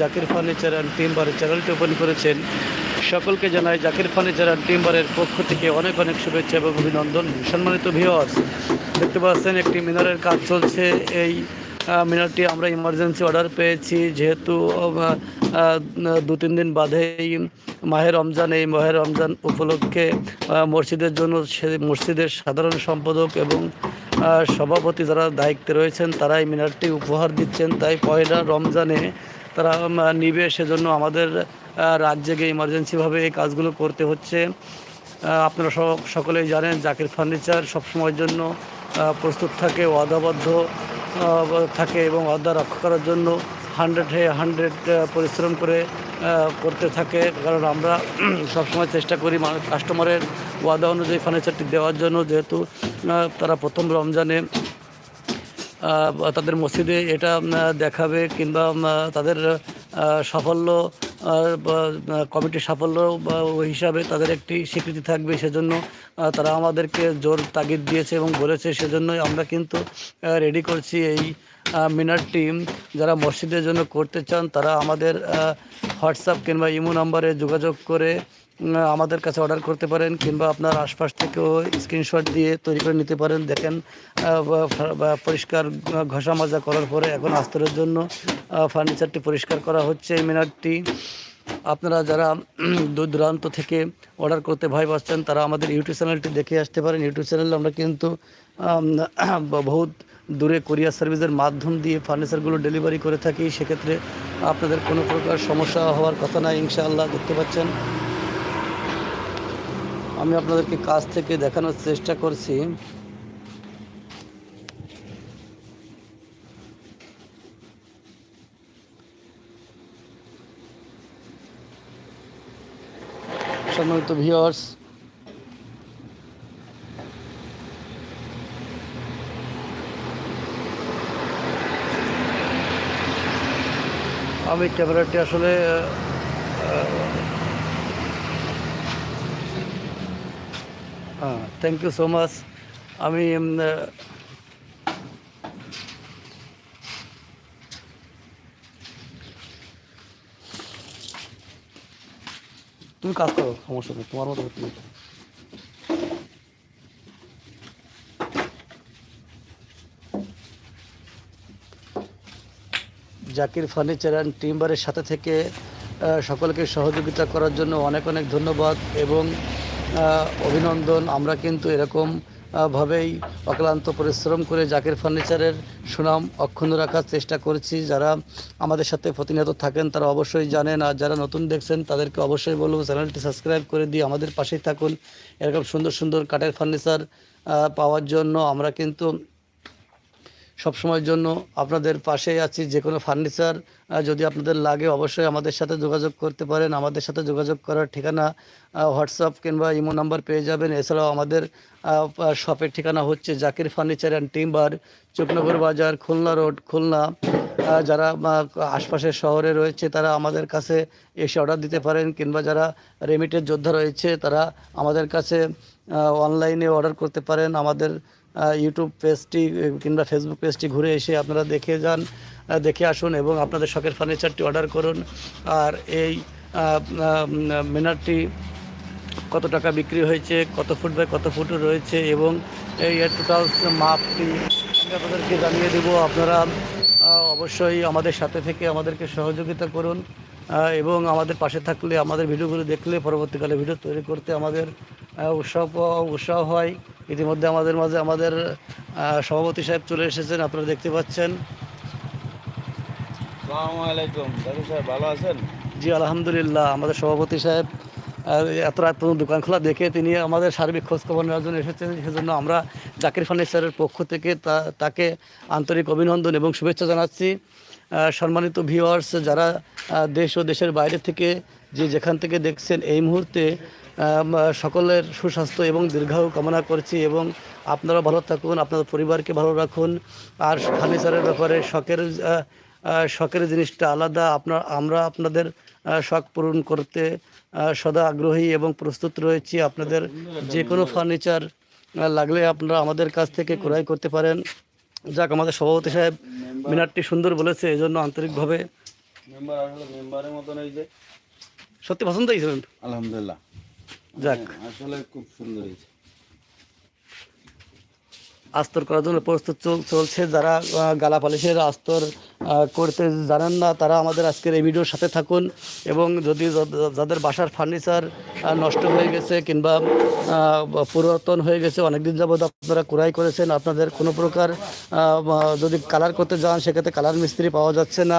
Zakir furniture and timber চ্যানেলটি open করেছেন। সকলকে জানাই জাকির ফার্নিচার অ্যান্ড টিম্বারের পক্ষ থেকে অনেক অনেক শুভেচ্ছা এবং অভিনন্দন। সম্মানিত ভিওয়ার্স দেখতে পাচ্ছেন একটি মিনারের কাজ চলছে। এই মিনারটি আমরা ইমার্জেন্সি অর্ডার পেয়েছি। যেহেতু দু তিন দিন বাদেই মাহে রমজান, এই মাহে রমজান উপলক্ষে মসজিদের জন্য সে মসজিদের সাধারণ সম্পাদক এবং সভাপতি যারা দায়িত্বে রয়েছেন তারা এই মিনারটি উপহার দিচ্ছেন। তাই পয়লা রমজানে তারা নিবে সেজন্য আমাদের রাত জেগে ইমার্জেন্সিভাবে এই কাজগুলো করতে হচ্ছে। আপনারা সব, সকলেই জানেন জাকির ফার্নিচার সবসময়ের জন্য প্রস্তুত থাকে, ওয়াদাবদ্ধ থাকে এবং ওয়াদা রক্ষা করার জন্য হান্ড্রেড হান্ড্রেড পরিশ্রম করে করতে থাকে। কারণ আমরা সবসময় চেষ্টা করি কাস্টমারের ওয়াদা অনুযায়ী ফার্নিচারটি দেওয়ার জন্য। যেহেতু তারা প্রথম রমজানে তাদের মসজিদে এটা দেখাবে কিংবা তাদের সাফল্য কমিটির সাফল্য হিসাবে তাদের একটি স্বীকৃতি থাকবে। সেজন্য তারা আমাদেরকে জোর তাগিদ দিয়েছে এবং বলেছে, সেজন্যই আমরা কিন্তু রেডি করছি এই মিনার টিম যারা মসজিদের জন্য করতে চান, তারা আমাদের হোয়াটসঅ্যাপ কিংবা ইমো নাম্বারে যোগাযোগ করে আমাদের কাছে অর্ডার করতে পারেন কিংবা আপনার আশপাশ থেকেও স্ক্রিনশট দিয়ে তৈরি করে নিতে পারেন। দেখেন পরিষ্কার ঘষা মাজা করার পরে এখন আস্তরের জন্য ফার্নিচারটি পরিষ্কার করা হচ্ছে এই মিনারটি। আপনারা যারা দূর দূরান্ত থেকে অর্ডার করতে ভয় পাচ্ছেন, তারা আমাদের ইউটিউব চ্যানেলটি দেখে আসতে পারেন। ইউটিউব চ্যানেলে আমরা কিন্তু বহুত দূরে কোরিয়ার সার্ভিসের মাধ্যম দিয়ে ফার্নিচারগুলো ডেলিভারি করে থাকি। সেক্ষেত্রে আপনাদের কোনো প্রকার সমস্যা হওয়ার কথা নাই, ইনশাআল্লাহ, দেখতে পাচ্ছেন। আমি আপনাদেরকে কাছ থেকে দেখানোর চেষ্টা করছি। সম্মানিত ভিউয়ার্স আমি ক্যামেরাটি আসলে হ্যাঁ থ্যাংক ইউ সো মাচ আমি তুমি কাজ করো, সমস্যা নেই, তোমার মতো জাকির ফার্নিচার অ্যান্ড টিম্বারের সাথে থেকে সকলকে সহযোগিতা করার জন্য অনেক অনেক ধন্যবাদ এবং অভিনন্দন। আমরা কিন্তু এরকম ভাবেই অক্লান্ত পরিশ্রম করে জাকের ফার্নিচারের সুনাম অক্ষুণ্ণ রাখার চেষ্টা করছি। যারা আমাদের সাথে প্রতিনিয়ত থাকেন, তারা অবশ্যই জানেন। আর যারা নতুন দেখছেন, তাদেরকে অবশ্যই বলব, চ্যানেলটি সাবস্ক্রাইব করে দিয়ে আমাদের পাশেই থাকুন। এরকম সুন্দর সুন্দর কাঠের ফার্নিচার পাওয়ার জন্য আমরা কিন্তু সবসময়ের জন্য আপনাদের পাশেই আছি। যে কোনো ফার্নিচার যদি আপনাদের লাগে অবশ্যই আমাদের সাথে যোগাযোগ করতে পারেন। আমাদের সাথে যোগাযোগ করার ঠিকানা হোয়াটসঅ্যাপ কিংবা ইমো নাম্বার পেয়ে যাবেন। এছাড়াও আমাদের শপের ঠিকানা হচ্ছে Zakir furniture and timber, Chuknagar Bazar, Khulna road, Khulna. যারা আশপাশের শহরে রয়েছে, তারা আমাদের কাছে এসে অর্ডার দিতে পারেন। কিংবা যারা রেমিটের যোদ্ধা রয়েছে, তারা আমাদের কাছে অনলাইনে অর্ডার করতে পারেন। আমাদের ইউটিউব পেজটি কিংবা ফেসবুক পেজটি ঘুরে এসে আপনারা দেখে যান দেখে আসুন এবং আপনাদের শখের ফার্নিচারটি অর্ডার করুন। আর এই মিনারটি কত টাকা বিক্রি হয়েছে, কত ফুট বাই কত ফুট রয়েছে এবং এই টোটাল মাপটি আমি আপনাদেরকে জানিয়ে দেবো। আপনারা অবশ্যই আমাদের সাথে থেকে আমাদেরকে সহযোগিতা করুন। এবং আমাদের পাশে থাকলে আমাদের ভিডিওগুলো দেখলে পরবর্তীকালে ভিডিও তৈরি করতে আমাদের উৎসাহ উৎসাহ হয়। ইতিমধ্যে আমাদের মাঝে আমাদের সভাপতি সাহেব চলে এসেছেন আপনারা দেখতে পাচ্ছেন। আলাইকুম। দাদু সাহেব ভালো আছেন? জি আলহামদুলিল্লাহ। আমাদের সভাপতি সাহেব এত রাত পর্যন্ত দোকান খোলা দেখে তিনি আমাদের সার্বিক খোঁজখবর নেওয়ার জন্য এসেছেন। সেজন্য আমরা জাকির ফার্নিচারের পক্ষ থেকে তাকে আন্তরিক অভিনন্দন এবং শুভেচ্ছা জানাচ্ছি। সম্মানিত ভিওয়ার্স যারা দেশ ও দেশের বাইরে থেকে যে যেখান থেকে দেখছেন এই মুহূর্তে সকলের সুস্বাস্থ্য এবং দীর্ঘায়ু কামনা করছি এবং আপনারা ভালো থাকুন আপনাদের পরিবারকে ভালো রাখুন। আর ফার্নিচারের ব্যাপারে শখের শখের জিনিসটা আলাদা। আপনার, আমরা আপনাদের শখ পূরণ করতে সদা আগ্রহী এবং প্রস্তুত রয়েছি। আপনাদের যে কোনো ফার্নিচার লাগলে আপনারা আমাদের কাছ থেকে ক্রয় করতে পারেন। যাক, আমাদের সভাপতি সাহেব মিনারটি সুন্দর বলেছে এই জন্য আন্তরিকভাবে। মেম্বার আসলে মেম্বারের মতন এই যে। সত্যি পছন্দ হয়েছে আলহামদুলিল্লাহ। যাক। আসলে খুব সুন্দর হয়েছে। আস্তর করার জন্য প্রস্তুত চল- চলছে যারা গালা পালিশের আস্তর করতে জানেন না, তারা আমাদের আজকের এই ভিডিওর সাথে থাকুন এবং যদি যাদের বাসার ফার্নিচার নষ্ট হয়ে গেছে কিংবা পুরাতন হয়ে গেছে, অনেকদিন যাবত আপনারা ক্রয় করেছেন, আপনাদের কোনো প্রকার যদি কালার করতে যান, সেক্ষেত্রে কালার মিস্ত্রি পাওয়া যাচ্ছে না।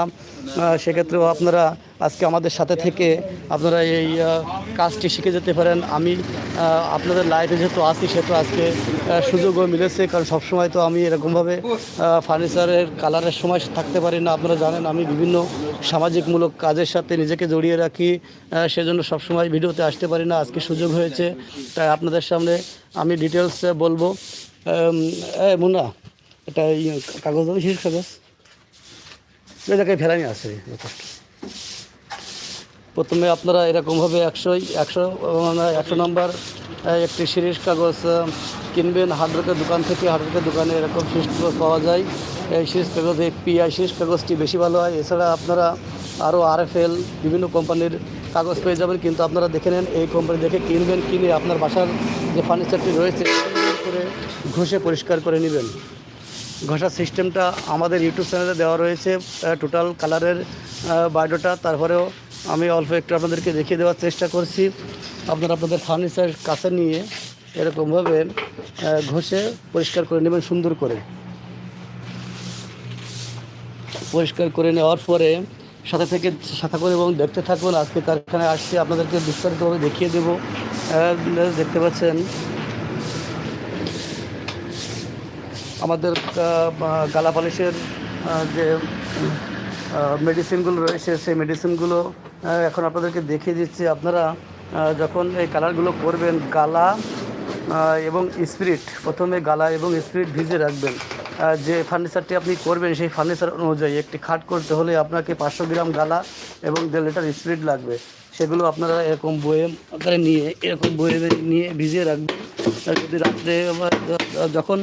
সেক্ষেত্রেও আপনারা আজকে আমাদের সাথে থেকে আপনারা এই কাজটি শিখে যেতে পারেন। আমি আপনাদের লাইফে যেহেতু আসি সেহেতু আজকে সুযোগও মিলেছে, কারণ সবসময় তো আমি এরকমভাবে ফার্নিচারের কালারের সময় থাকতে পারি না। আপনারা জানেন, আমি বিভিন্ন সামাজিকমূলক কাজের সাথে নিজেকে জড়িয়ে রাখি সেজন্য সবসময় ভিডিওতে আসতে পারি না। আজকে সুযোগ হয়েছে, তাই আপনাদের সামনে আমি ডিটেলস বলব। মুন্না, এটা কাগজ দেবে শেষ কাগজ। জায়গায় ফেরানি আছে, যথেষ্ট। প্রথমে আপনারা এরকমভাবে একশোই একশো মানে একশো নম্বর একটি সিরিজ কাগজ কিনবেন। হার্ডওয়ার্কের দোকান থেকে হার্ডওয়ার্কের দোকানে এরকম সিরিজ কাগজ পাওয়া যায়। এই সিরিজ কাগজ, এই পিআই সিরিজ কাগজটি বেশি ভালো হয়। এছাড়া আপনারা আরও আরএফএল, বিভিন্ন কোম্পানির কাগজ পেয়ে যাবেন। কিন্তু আপনারা দেখে নেন, এই কোম্পানি দেখে কিনবেন, কিনে আপনার বাসার যে ফার্নিচারটি রয়েছে করে ঘষে পরিষ্কার করে নেবেন। ঘষার সিস্টেমটা আমাদের ইউটিউব চ্যানেলে দেওয়া রয়েছে। টোটাল কালারের বায়োডাটা, তারপরেও আমি অল্প একটু আপনাদেরকে দেখিয়ে দেওয়ার চেষ্টা করছি। আপনারা আপনাদের ফার্নিচার কাছে নিয়ে এরকমভাবে ঘষে পরিষ্কার করে নেবেন সুন্দর করে। পরিষ্কার করে নেওয়ার পরে সাথে থেকে সাথে করে এবং দেখতে থাকুন, আজকে কারখানায় আসছি, আপনাদেরকে বিস্তারিতভাবে দেখিয়ে দেবো। দেখতে পাচ্ছেন, আমাদের গালা পালিশের যে মেডিসিনগুলো রয়েছে, সেই মেডিসিনগুলো এখন আপনাদেরকে দেখিয়ে দিচ্ছি। আপনারা যখন এই কালারগুলো করবেন গালা এবং স্পিরিট প্রথমে গালা এবং স্পিরিট ভিজে রাখবেন। যে ফার্নিচারটি আপনি করবেন, সেই ফার্নিচার অনুযায়ী একটি খাট করতে হলে আপনাকে পাঁচশো গ্রাম গালা এবং দেড় লিটার স্পিরিট লাগবে। সেগুলো আপনারা এরকম বয়ে আকারে নিয়ে, এরকম বয়ে নিয়ে ভিজিয়ে রাখবেন। যদি রাত্রে যখন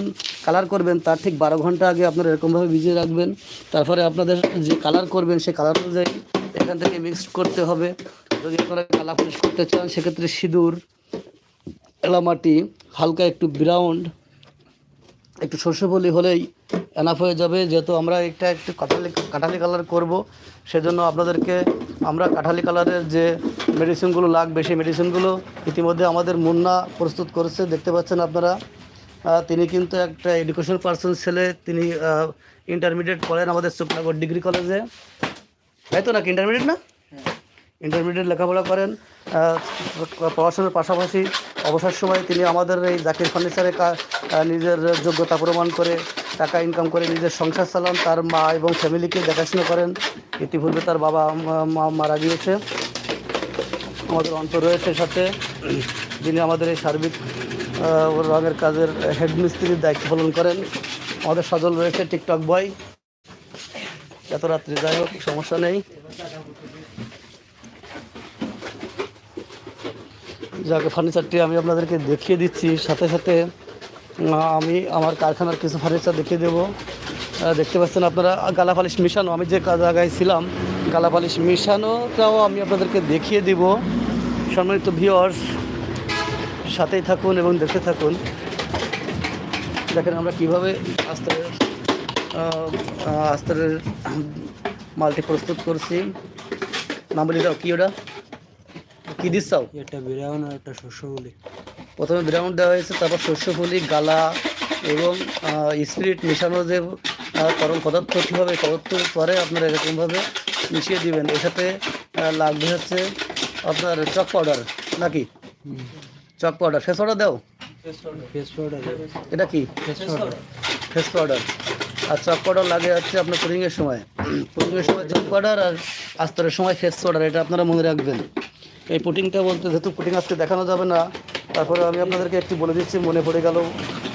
কালার করবেন, তার ঠিক বারো ঘণ্টা আগে আপনারা এরকমভাবে ভিজিয়ে রাখবেন। তারপরে আপনাদের যে কালার করবেন, সেই কালার অনুযায়ী এখান থেকে মিক্সড করতে হবে। যদি আপনারা কালার ফিনিশ করতে চান, সেক্ষেত্রে সিঁদুর, এলামাটি, হালকা একটু ব্রাউন্ড একটু শস্য বলি হলেই এনাফ হয়ে যাবে। যেহেতু আমরা একটা একটু কাঠালি কাঠালি কালার করব, সেজন্য আপনাদেরকে আমরা কাঠালি কালারের যে মেডিসিনগুলো লাগবে, সেই মেডিসিনগুলো ইতিমধ্যে আমাদের মুন্না প্রস্তুত করেছে। দেখতে পাচ্ছেন আপনারা তিনি কিন্তু একটা এডুকেশন পার্সন ছেলে, তিনি ইন্টারমিডিয়েট পড়েন আমাদের সুপ্রাগর ডিগ্রি কলেজে তাই তো নাকি ইন্টারমিডিয়েট না? ইন্টারমিডিয়েট লেখাপড়া করেন পড়াশোনার পাশাপাশি অবসর সময়ে তিনি আমাদের এই জাকির ফার্নিচারে নিজের যোগ্যতা প্রমাণ করে টাকা ইনকাম করে নিজের সংসার চালান, তার মা এবং ফ্যামিলিকে দেখাশোনা করেন। ইতিপূর্বে তার বাবা, মা- মারা গিয়েছে। আমাদের অন্তর রয়েছে সাথে। যিনি আমাদের এই সার্বিক রঙের কাজের হেড মিস্ত্রির দায়িত্ব পালন করেন। আমাদের সজল রয়েছে টিকটক বয় এত রাত্রি যাই হোক, সমস্যা নেই। যাকে ফার্নিচারটি আমি আপনাদেরকে দেখিয়ে দিচ্ছি, সাথে সাথে আমি আমার কারখানার কিছু ফার্নিচার দেখিয়ে দেবো। দেখতে পাচ্ছেন আপনারা, গালা পালিশ মিশানো, আমি যে জায়গায় ছিলাম, গালা পালিশ মিশানোটাও আমি আপনাদেরকে দেখিয়ে দিব। সম্মানিত ভিওয়ার্স সাথেই থাকুন এবং দেখতে থাকুন। দেখেন আমরা কীভাবে আস্তরের আস্তরের মালটি প্রস্তুত করছি। নাম বলি দাও, কি ওটা? কী দিচ্ছাও? এটা বিরাউন আর একটা শস্য বলি প্রথমে ব্রাউন দেওয়া হয়েছে তারপর শস্যফুলি গালা এবং স্পিরিট মেশানো যে তরল পদার্থটি হবে পদার্থের পরে আপনারা এরকমভাবে মিশিয়ে দিবেন? এর সাথে লাগবে হচ্ছে আপনার চক পাউডার নাকি? চক পাউডার ফেস পাউডার দাও। এটা কি? Face powder. আর চক পাউডার লাগে হচ্ছে আপনার পুডিংয়ের সময়। পুডিংয়ের সময় চক পাউডার আর আস্তরের সময় ফেস পাউডার এটা আপনারা মনে রাখবেন। এই পুটিংটা বলতে যেহেতু পুটিং আজকে দেখানো যাবে না তারপরে আমি আপনাদেরকে একটু বলে দিচ্ছি, মনে পড়ে গেল।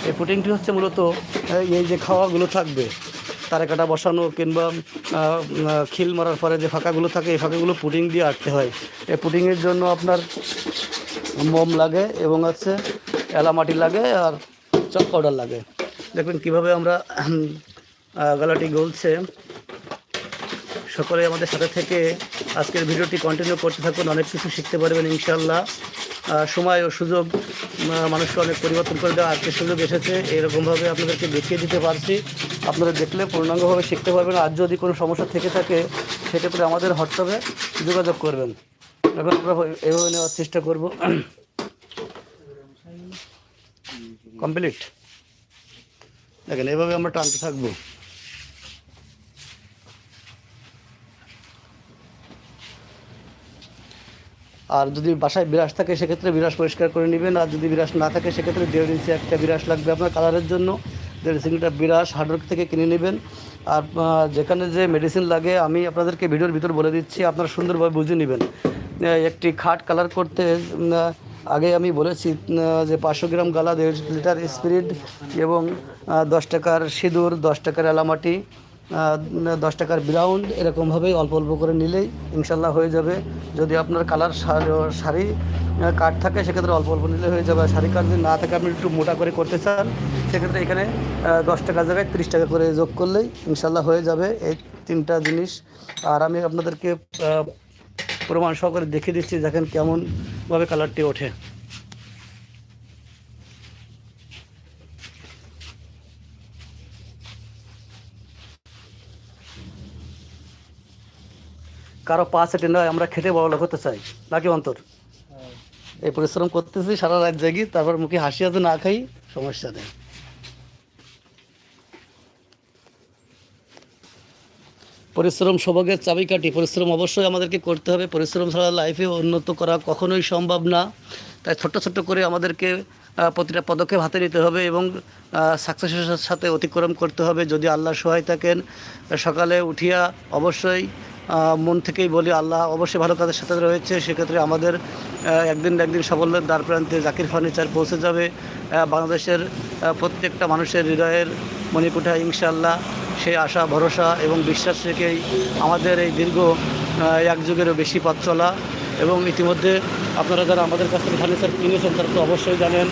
এই পুটিংটি হচ্ছে মূলত এই- যে খাওয়াগুলো থাকবে, তারে কাটা বসানো কিংবা খিল মারার পরে যে ফাঁকাগুলো থাকে, এই ফাঁকাগুলো পুটিং দিয়ে আটতে হয়। এই পুটিংয়ের জন্য আপনার মোম লাগে এবং হচ্ছে এলামাটি লাগে আর চক পাউডার লাগে। দেখবেন কীভাবে আমরা গলাটি গলছে। সকলে আমাদের সাথে থেকে আজকের ভিডিওটি কন্টিনিউ করতে থাকুন, অনেক কিছু শিখতে পারবেন ইনশাল্লাহ সময় ও সুযোগ মানুষকে অনেক পরিবর্তন করে দেওয়া আজকের সুযোগ এসেছে, এরকমভাবে আপনাদেরকে দেখিয়ে দিতে পারছি। আপনারা দেখলে পূর্ণাঙ্গভাবে শিখতে পারবেন, আর যদি কোনো সমস্যা থেকে থাকে সেক্ষেত্রে আমাদের হোয়াটসঅ্যাপে যোগাযোগ করবেন। এখন আমরা এভাবে নেওয়ার চেষ্টা করব। কমপ্লিট? দেখেন, এভাবে আমরা টানতে থাকব। আর যদি বাসায় বিরাস থাকে, সেক্ষেত্রে বিরাস পরিষ্কার করে নেবেন। আর যদি বিরাস না থাকে, সেক্ষেত্রে দেড় ইঞ্চি একটা বিরাস লাগবে আপনার কালারের জন্য। দেড় ইঞ্চিটা বিরাস হার্ডওয়ার্ক থেকে কিনে নেবেন। আর যেখানে যে মেডিসিন লাগে, আমি আপনাদেরকে ভিডিওর ভিতর বলে দিচ্ছি, আপনারা সুন্দরভাবে বুঝে নেবেন। একটি খাট কালার করতে আগে আমি বলেছি যে পাঁচশো গ্রাম গালা দেড় লিটার স্পিরিট এবং দশ টাকার সিঁদুর, দশ টাকার এলামাটি দশ টাকার ব্রাউন্ড এরকমভাবেই অল্প অল্প করে নিলেই ইনশাল্লাহ হয়ে যাবে। যদি আপনার কালার শাড়ি কাঠ থাকে, সেক্ষেত্রে অল্প অল্প নিলে হয়ে যাবে। শাড়ি কাঠ যদি না থাকে, আপনি একটু মোটা করে করতে চান, সেক্ষেত্রে এখানে দশ টাকার জায়গায় তিরিশ টাকা করে যোগ করলেই ইনশাল্লাহ হয়ে যাবে এই তিনটা জিনিস। আর আমি আপনাদেরকে প্রমাণ সহকারে দেখিয়ে দিচ্ছি, দেখেন কেমনভাবে কালারটি ওঠে। কারও পা সেটে নয়, আমরা খেটে বড় লোক হতে চাই। নাকি অন্তর? এই পরিশ্রম করতেছি, সারা রাত জাগি, তারপর মুখে হাসি আছে, না খাই, সমস্যা নেই। পরিশ্রম সৌভাগ্যের চাবিকাঠি, পরিশ্রম অবশ্যই আমাদেরকে করতে হবে। পরিশ্রম ছাড়া লাইফে উন্নত করা কখনোই সম্ভব না। তাই ছোট্ট ছোট্ট করে আমাদেরকে প্রতিটা পদক্ষেপ হাতে নিতে হবে এবং সাকসেসের সাথে অতিক্রম করতে হবে। যদি আল্লাহ সহায় থাকেন সকালে উঠিয়া অবশ্যই মন থেকেই বলি, আল্লাহ অবশ্যই ভালো কাজের সাথে রয়েছে। সেক্ষেত্রে আমাদের একদিন একদিন সাফল্যের দ্বার প্রান্তে জাকির ফার্নিচার পৌঁছে যাবে। বাংলাদেশের প্রত্যেকটা মানুষের হৃদয়ের মণিকুঠা ইনশাল্লাহ সেই আশা, ভরসা এবং বিশ্বাস রেখেই আমাদের এই দীর্ঘ এক যুগেরও বেশি পথ চলা এবং ইতিমধ্যে আপনারা যারা আমাদের কাছ থেকে ফার্নিচার কিনেছেন তারা তো অবশ্যই জানেন।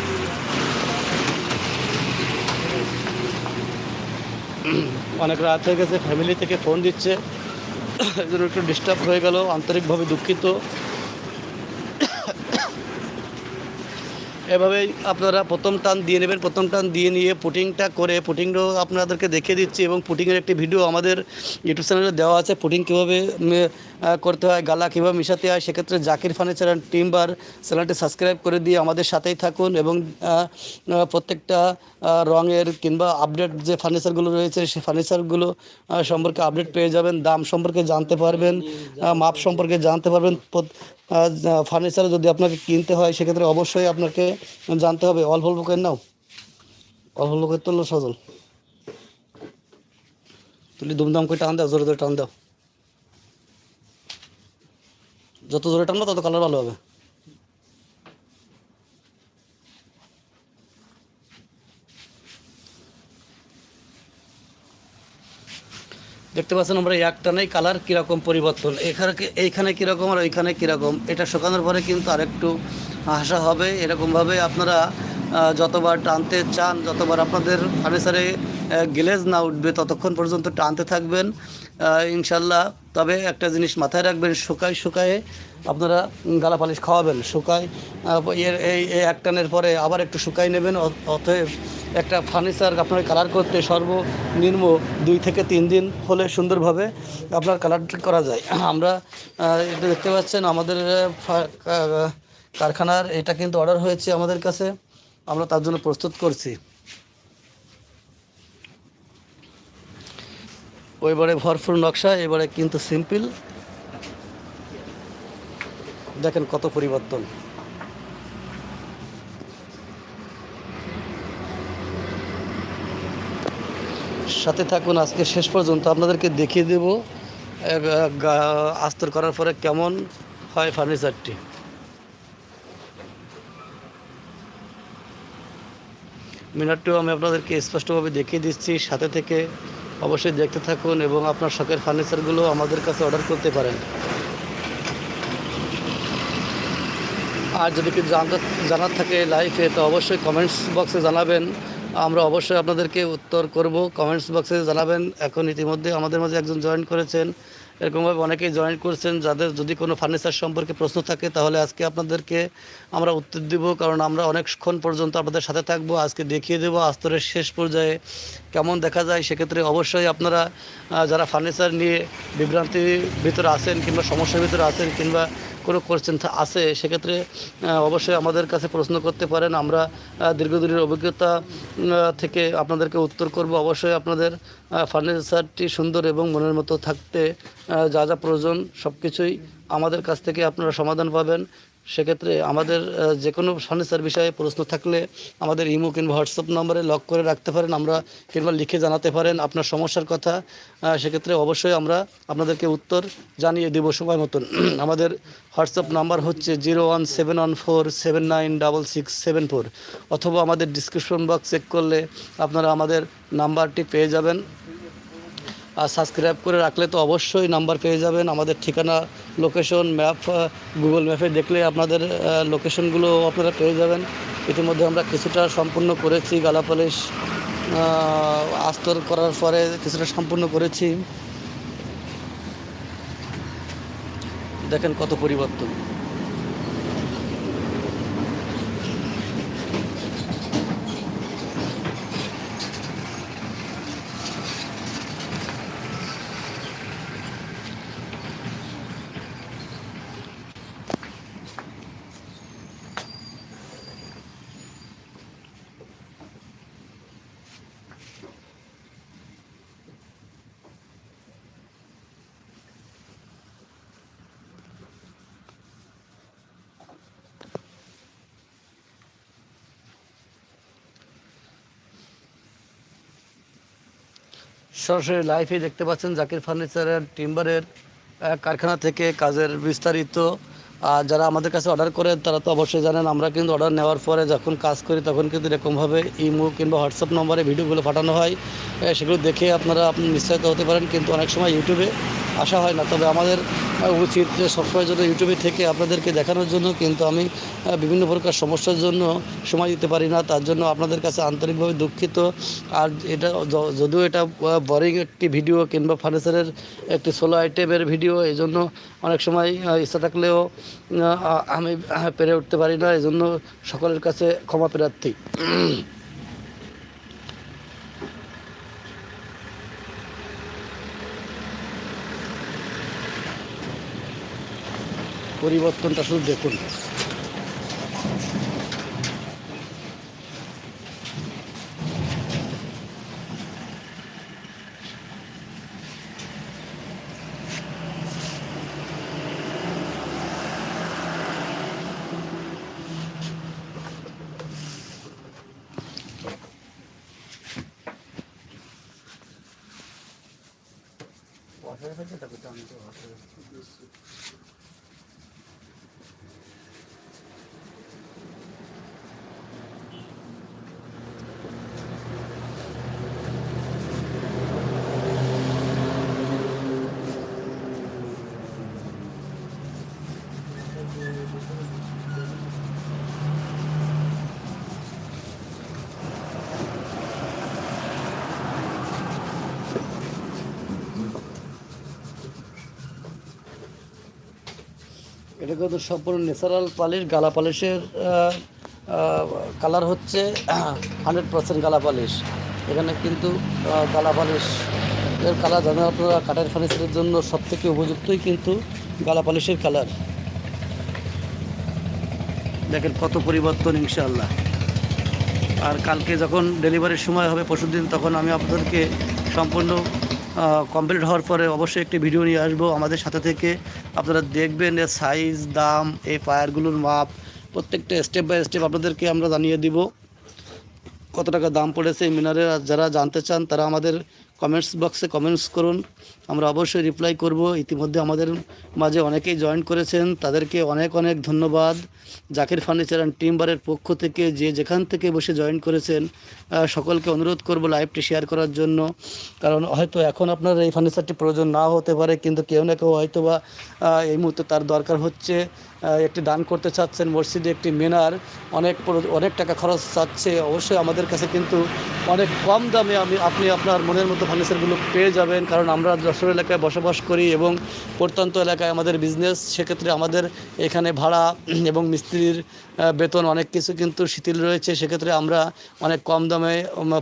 অনেক রাত হয়ে গেছে ফ্যামিলি থেকে ফোন দিচ্ছে। একটু ডিস্টার্ব হয়ে গেল আন্তরিকভাবে দুঃখিত। এভাবেই আপনারা প্রথম টান দিয়ে নেবেন। প্রথম টান দিয়ে নিয়ে পুটিংটা করে পুটিংটাও আপনাদেরকে দেখিয়ে দিচ্ছি এবং পুটিংয়ের একটি ভিডিও আমাদের ইউটিউব চ্যানেলে দেওয়া আছে। পুটিং কীভাবে করতে হয়, গালা কীভাবে মিশাতে হয়, সেক্ষেত্রে জাকির ফার্নিচার অ্যান্ড টিম্বার চ্যানেলটি সাবস্ক্রাইব করে দিয়ে আমাদের সাথেই থাকুন এবং প্রত্যেকটা রঙের কিংবা আপডেট যে ফার্নিচারগুলো রয়েছে, সেই ফার্নিচারগুলো সম্পর্কে আপডেট পেয়ে যাবেন, দাম সম্পর্কে জানতে পারবেন মাপ সম্পর্কে জানতে পারবেন ফার্নিচার যদি আপনাকে কিনতে হয়, সেক্ষেত্রে অবশ্যই আপনাকে জানতে হবে। অল্প অল্প করে নাও। অল্প অল্প করে তুললো সজল। তুলি দুমদাম করে টান দাও, জোরে জোরে টান দাও। যত জোরে টানবো, তত কালার ভালো হবে। দেখতে পাচ্ছেন আমরা এক নেই, কালার কীরকম পরিবর্তন। এখানে এইখানে কীরকম আর ওইখানে কীরকম? এটা শোকানোর পরে কিন্তু আরেকটু হাসা হবে। এরকমভাবে আপনারা যতবার টানতে চান, যতবার আপনাদের ফার্নিচারে গ্লেজ না উঠবে, ততক্ষণ পর্যন্ত টানতে থাকবেন। ইনশাল্লাহ। তবে একটা জিনিস মাথায় রাখবেন, শুকায় শুকায়ে আপনারা গালা পালিশ খাওয়াবেন। শুকায় এর এই এক টানের পরে আবার একটু শুকাই নেবেন অতএব একটা ফার্নিচার আপনার কালার করতে সর্বনিম্ন দুই থেকে তিন দিন হলে সুন্দরভাবে আপনার কালার করা যায়। আমরা এটা দেখতে পাচ্ছেন, আমাদের কারখানার এটা কিন্তু অর্ডার হয়েছে আমাদের কাছে। আমরা তার জন্য প্রস্তুত করছি। ওইবারে ভরপুর নকশা, এবারে কিন্তু সিম্পল। দেখেন কত পরিবর্তন। সাথে থাকুন, আজকে শেষ পর্যন্ত আপনাদেরকে দেখিয়ে দেব আস্তর করার পরে কেমন হয় ফার্নিচারটি। মিনারটিও আমি আপনাদেরকে স্পষ্টভাবে দেখিয়ে দিচ্ছি। সাথে থেকে অবশ্যই দেখতে থাকুন এবং আপনার শখের ফার্নিচারগুলো আমাদের কাছে অর্ডার করতে পারেন। আর যদি কিছু জানার থাকে লাইফে, তো অবশ্যই কমেন্টস বক্সে জানাবেন। আমরা অবশ্যই আপনাদেরকে উত্তর করব। কমেন্টস বক্সে জানাবেন। এখন ইতিমধ্যে আমাদের মাঝে একজন জয়েন করেছেন। এরকমভাবে অনেকেই জয়েন করছেন, যাদের যদি কোনো ফার্নিচার সম্পর্কে প্রশ্ন থাকে, তাহলে আজকে আপনাদেরকে আমরা উত্তর দিব। কারণ আমরা অনেকক্ষণ পর্যন্ত আপনাদের সাথে থাকব, আজকে দেখিয়ে দেবো আস্তরের শেষ পর্যায়ে কেমন দেখা যায়। সেক্ষেত্রে অবশ্যই আপনারা যারা ফার্নিচার নিয়ে বিভ্রান্তির ভিতরে আছেন কিংবা সমস্যার ভিতরে আছেন কিংবা কোনো কোশ্চেন আছে। সেক্ষেত্রে অবশ্যই আমাদের কাছে প্রশ্ন করতে পারেন। আমরা দীর্ঘদিনের অভিজ্ঞতা থেকে আপনাদেরকে উত্তর করব। অবশ্যই আপনাদের ফার্নিচারটি সুন্দর এবং মনের মতো থাকতে যা যা প্রয়োজন সব কিছুই আমাদের কাছ থেকে আপনারা সমাধান পাবেন। সেক্ষেত্রে আমাদের যে কোনো ফার্নিচার বিষয়ে প্রশ্ন থাকলে আমাদের ইমো কিংবা হোয়াটসঅ্যাপ নম্বরে লক করে রাখতে পারেন। আমরা কিংবা লিখে জানাতে পারেন আপনার সমস্যার কথা। সেক্ষেত্রে অবশ্যই আমরা আপনাদেরকে উত্তর জানিয়ে দেবো সময় মতন। আমাদের হোয়াটসঅ্যাপ নাম্বার হচ্ছে zero one seven one four seven nine double six seven four. অথবা আমাদের ডিসক্রিপশন বক্স চেক করলে আপনারা আমাদের নাম্বারটি পেয়ে যাবেন। সাবস্ক্রাইব করে রাখলে তো অবশ্যই নাম্বার পেয়ে যাবেন। আমাদের ঠিকানা লোকেশন ম্যাপ গুগল ম্যাপে দেখলে আপনাদের লোকেশনগুলো আপনারা পেয়ে যাবেন। ইতিমধ্যে আমরা কিছুটা সম্পূর্ণ করেছি গালা পলিশ আস্তর করার পরে কিছুটা সম্পূর্ণ করেছি। দেখেন কত পরিবর্তন। সরাসরি লাইভে দেখতে পাচ্ছেন জাকির ফার্নিচারের টিম্বারের কারখানা থেকে কাজের বিস্তারিত। আর যারা আমাদের কাছে অর্ডার করেন, তারা তো অবশ্যই জানেন, আমরা কিন্তু অর্ডার নেওয়ার পরে যখন কাজ করি, তখন কিন্তু এরকমভাবে ইমো কিংবা হোয়াটসঅ্যাপ নম্বরে ভিডিওগুলো পাঠানো হয়। সেগুলো দেখে আপনারা আপনি নিশ্চিত হতে পারেন, কিন্তু অনেক সময় ইউটিউবে আসা হয় না। তবে আমাদের উচিত যে সবসময় জন্য ইউটিউবে থেকে আপনাদেরকে দেখানোর জন্য, কিন্তু আমি বিভিন্ন প্রকার সমস্যার জন্য সময় দিতে পারি না। তার জন্য আপনাদের কাছে আন্তরিকভাবে দুঃখিত। আর এটা যদিও এটা বোরিং একটি ভিডিও কিংবা ফার্নিচারের একটি সোলো আইটেমের ভিডিও এই জন্য অনেক সময় ইচ্ছা থাকলেও আমি পেরে উঠতে পারি না। এই জন্য সকলের কাছে ক্ষমা প্রার্থী। পরিবর্তনটা শুধু দেখুন। এটা কিন্তু সম্পূর্ণ ন্যাচারাল পালিশ, গালা পালিশের কালার হচ্ছে হান্ড্রেড পার্সেন্ট গালা পালিশ। এখানে কিন্তু গালা পালিশ এর কালার জানেন আপনারা, কাঠের ফার্নিচারের জন্য সব থেকে উপযুক্তই কিন্তু গালা পালিশের কালার দেখেন কত পরিবর্তন ইনশাআল্লাহ। আর কালকে যখন ডেলিভারির সময় হবে পরশুদিন, তখন আমি আপনাদেরকে সম্পূর্ণ কমপ্লিট হওয়ার পরে অবশ্যই একটি ভিডিও নিয়ে আসব। আমাদের সাথে থেকে আপনারা দেখবেন এর সাইজ দাম, এই ফায়ারগুলোর মাপ, প্রত্যেকটা স্টেপ বাই স্টেপ আপনাদেরকে আমরা জানিয়ে দিব। কত টাকা দাম পড়েছে এই মিনারের যারা জানতে চান, তারা আমাদের কমেন্টস বক্সে কমেন্টস করুন। আমরা অবশ্যই রিপ্লাই করব। ইতিমধ্যে আমাদের মাঝে অনেকেই জয়েন করেছেন। তাদেরকে অনেক অনেক ধন্যবাদ। জাকির ফার্নিচার অ্যান্ড টিম্বারের পক্ষ থেকে যে যেখান থেকে বসে জয়েন করেছেন সকলকে অনুরোধ করব লাইভটি শেয়ার করার জন্য। কারণ হয়তো এখন আপনার এই ফার্নিচারটি প্রয়োজন না হতে পারে, কিন্তু কেউ না কেউ হয়তো বা এই মুহূর্তে তার দরকার হচ্ছে। একটি দান করতে চাচ্ছেন মসজিদে একটি মিনার। অনেক অনেক টাকা খরচ চাচ্ছে। অবশ্যই আমাদের কাছে কিন্তু অনেক কম দামে আমি, আপনি আপনার মনের মতো ফার্নিচারগুলো পেয়ে যাবেন, কারণ আমরা যশোর এলাকায় বসবাস করি এবং প্রত্যন্ত এলাকায় আমাদের বিজনেস সেক্ষেত্রে আমাদের এখানে ভাড়া এবং মিস্ত্রির বেতন অনেক কিছু কিন্তু শিথিল রয়েছে, সেক্ষেত্রে আমরা অনেক কম দামে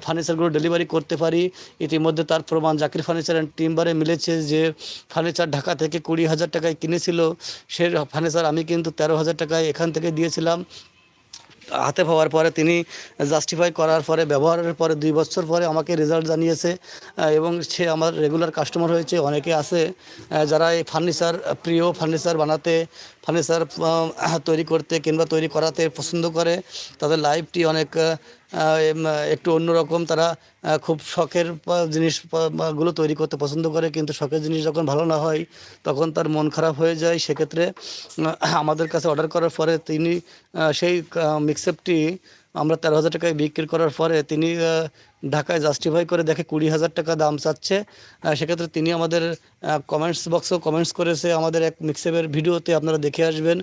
ফার্নিচারগুলো ডেলিভারি করতে পারি। ইতিমধ্যে তার প্রমাণ জাকির ফার্নিচার অ্যান্ড টিম্বারে মিলেছে যে, ফার্নিচার ঢাকা থেকে কুড়ি হাজার টাকায় কিনেছিল, সে ফার্নিচার আমি কিন্তু তেরো হাজার টাকায় এখান থেকে দিয়েছিলাম। হাতে পাওয়ার পরে তিনি জাস্টিফাই করার পরে, ব্যবহারের পরে, দুই বছর পরে আমাকে রেজাল্ট জানিয়েছে এবং সে আমার রেগুলার কাস্টমার হয়েছে। অনেকে আছে যারা এই ফার্নিচার প্রিয় ফার্নিচার বানাতে ফার্নিচার তৈরি করতে কিংবা তৈরি করাতে পছন্দ করে, তাদের লাইফটি অনেক একটু অন্যরকম তারা খুব শখের জিনিসগুলো জিনিসগুলো তৈরি করতে পছন্দ করে, কিন্তু শখের জিনিস যখন ভালো না হয়, তখন তার মন খারাপ হয়ে যায়। সেক্ষেত্রে আমাদের কাছে অর্ডার করার পরে তিনি সেই মিক্সেপটি আমরা তেরো হাজার টাকায় বিক্রি করার পরে তিনি ঢাকায় জাস্টিফাই করে দেখে কুড়ি হাজার টাকা দাম চাচ্ছে। সেক্ষেত্রে তিনি আমাদের কমেন্টস বক্সেও কমেন্টস করেছে। আমাদের এক মিক্সেপের ভিডিওতে আপনারা দেখে আসবেন।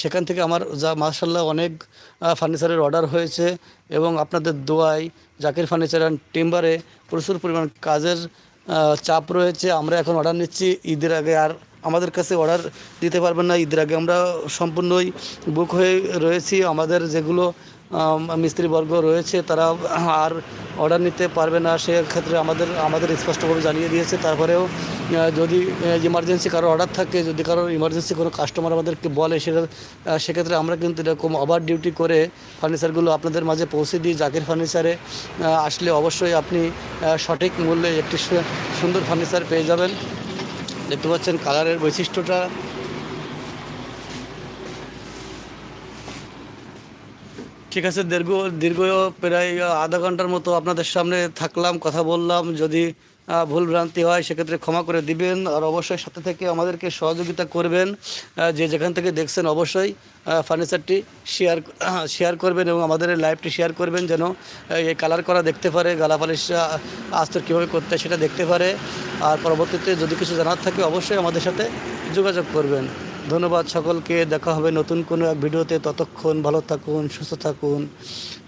সেখান থেকে আমার যা মার্শাল্লাহ অনেক ফার্নিচারের অর্ডার হয়েছে এবং আপনাদের দোয়ায় জাকির ফার্নিচার অ্যান্ড টিম্বারে প্রচুর পরিমাণ কাজের চাপ রয়েছে। আমরা এখন অর্ডার নিচ্ছি। ঈদের আগে আর আমাদের কাছে অর্ডার দিতে পারবেন না। ঈদের আগে আমরা সম্পূর্ণই বুক হয়ে রয়েছি। আমাদের যেগুলো মিস্ত্রিবর্গ রয়েছে, তারা আর অর্ডার নিতে পারবে না, সেক্ষেত্রে আমাদের আমাদের স্পষ্টভাবে জানিয়ে দিয়েছে। তারপরেও যদি ইমার্জেন্সি কারও অর্ডার থাকে, যদি কারও ইমার্জেন্সি কোনো কাস্টমার আমাদেরকে বলে, সেটা সেক্ষেত্রে আমরা কিন্তু এরকম ওভার ডিউটি করে ফার্নিচারগুলো আপনাদের মাঝে পৌঁছে দিই, জাকির ফার্নিচারে আসলে অবশ্যই আপনি সঠিক মূল্যে একটি সুন্দর ফার্নিচার পেয়ে যাবেন। দেখতে পাচ্ছেন কালারের বৈশিষ্ট্যটা। ঠিক আছে, দীর্ঘ দীর্ঘ প্রায় আধা ঘণ্টার মতো আপনাদের সামনে থাকলাম, কথা বললাম। যদি ভুল ভ্রান্তি হয়, সেক্ষেত্রে ক্ষমা করে দিবেন। আর অবশ্যই সাথে থেকে আমাদেরকে সহযোগিতা করবেন। যে যেখান থেকে দেখছেন, অবশ্যই ফার্নিচারটি শেয়ার শেয়ার করবেন এবং আমাদের লাইভটি শেয়ার করবেন যেন এই কালার করা দেখতে পারে গালা পালিশ আস্তর কীভাবে করতে সেটা দেখতে পারে। আর পরবর্তীতে যদি কিছু জানার থাকে, অবশ্যই আমাদের সাথে যোগাযোগ করবেন। ধন্যবাদ সকলকে। দেখা হবে নতুন কোনো এক ভিডিওতে। ততক্ষণ ভালো থাকুন, সুস্থ থাকুন।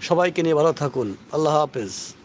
সবাইকে নিয়ে ভালো থাকুন। আল্লাহ হাফেজ।